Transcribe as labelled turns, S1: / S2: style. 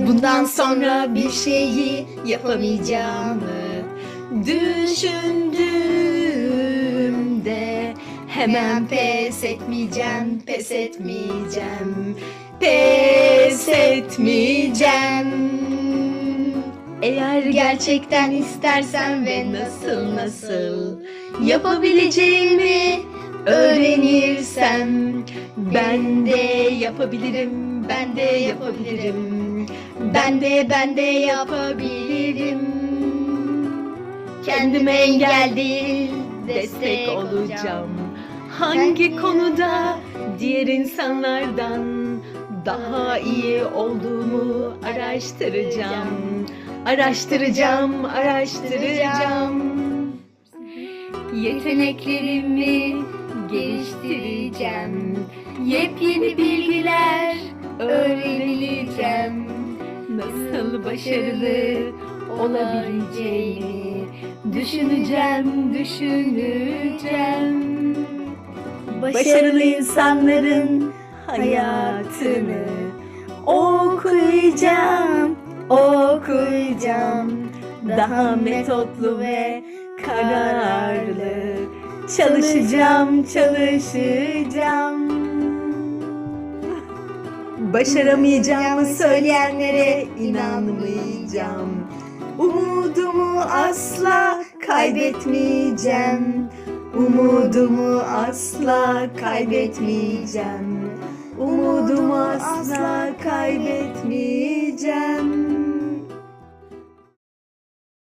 S1: Bundan sonra bir şeyi yapamayacağımı düşündüğümde hemen pes etmeyeceğim, pes etmeyeceğim, pes etmeyeceğim. Eğer gerçekten istersen ve nasıl nasıl yapabileceğimi öğrenirsem ben de yapabilirim, ben de yapabilirim. Ben de ben de yapabilirim. Kendime engel değil, destek olacağım. Hangi konuda diğer insanlardan daha iyi olduğumu araştıracağım. Araştıracağım, araştıracağım. Yeteneklerimi geliştireceğim. Yepyeni bilgiler başarılı olabileceğimi düşüneceğim, düşüneceğim. Başarılı insanların hayatını okuyacağım, okuyacağım. Daha metotlu ve kararlı çalışacağım, çalışacağım. Başaramayacağımı söyleyenlere inanmayacağım. Umudumu asla kaybetmeyeceğim. Umudumu asla kaybetmeyeceğim. Umudumu asla kaybetmeyeceğim.